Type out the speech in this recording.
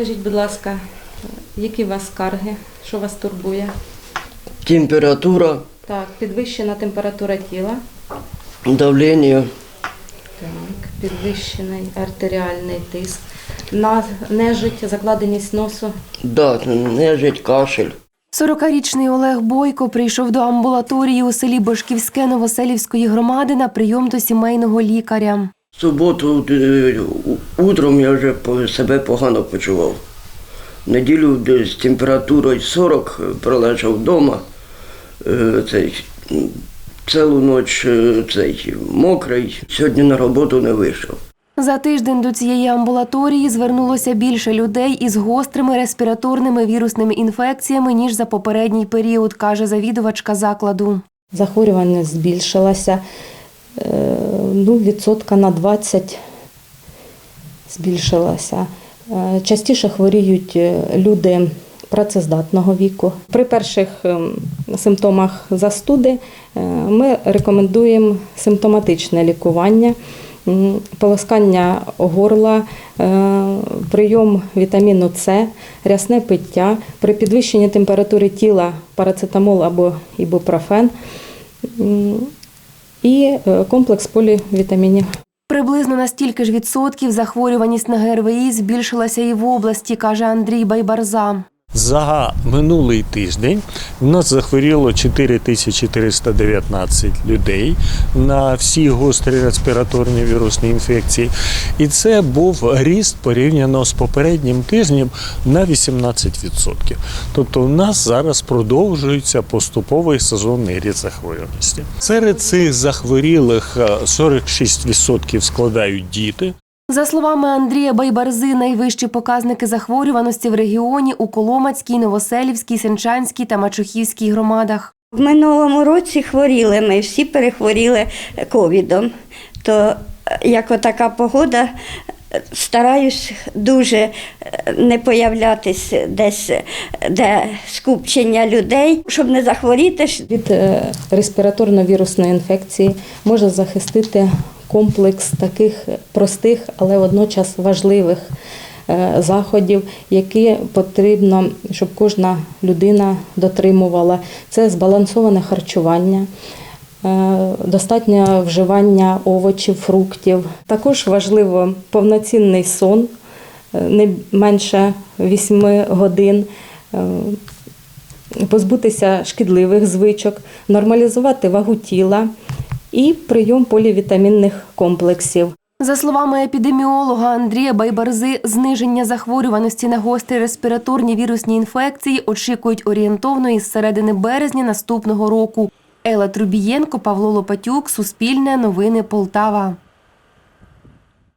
Скажіть, будь ласка, які у вас скарги? Що вас турбує? температура, Так, підвищена температура тіла, давление, так, підвищений артеріальний тиск, на нежить, закладеність носу. да, нежить, кашель. 40-річний Олег Бойко прийшов до амбулаторії у селі Бошківське Новоселівської громади на прийом до сімейного лікаря. В суботу е, утром я вже себе погано почував. В Неділю десь температурою 40 е, пролежав вдома. Е, Цей, цілу ніч цей, мокрий. Сьогодні на роботу не вийшов. За тиждень до цієї амбулаторії звернулося більше людей із гострими респіраторними вірусними інфекціями, ніж за попередній період, каже завідувачка закладу. Захворюваність збільшилася е, ну, відсотка на 20 збільшилася. Е, Частіше хворіють е, люди працездатного віку. При перших ем, симптомах застуди е, ми рекомендуємо симптоматичне лікування, полоскання горла, е, прийом вітаміну С, рясне пиття. При підвищенні температури тіла парацетамол або ібупрофен і е, комплекс полівітамінів. Приблизно на стільки ж відсотків захворюваність на ГРВІ збільшилася і в області, каже Андрій Байбарза. За минулий тиждень в нас захворіло 4419 людей на всі гострі респіраторні вірусні інфекції. І це був ріст порівняно з попереднім тижнем на 18%. Тобто у нас зараз продовжується поступовий сезонний ріст захворюваності. Серед цих захворілих е, 46% складають діти. За словами Андрія Байбарзи, найвищі показники захворюваності в регіоні у Коломацькій, Новоселівській, Сенчанській та Мачухівській громадах. В минулому році хворіли ми, всі перехворіли ковідом. То е, як отака погода, стараюсь дуже е, не появлятись десь, е, де скупчення людей, щоб не захворіти. Від респіраторно-вірусної інфекції може захистити комплекс таких простих, але водночас важливих е, заходів, які потрібно, щоб кожна людина дотримувала. Це збалансоване харчування. е, Достатнє вживання овочів, фруктів. Також важливо повноцінний сон, е, не менше 8 годин, позбутися шкідливих звичок, нормалізувати вагу тіла і прийом полівітамінних комплексів. За словами епідеміолога Андрія Байбарзи, зниження захворюваності на гострі респіраторні вірусні інфекції очікують орієнтовно із середини березня наступного року. Ела Трубієнко, Павло Лопатюк, Суспільне, Новини Полтава.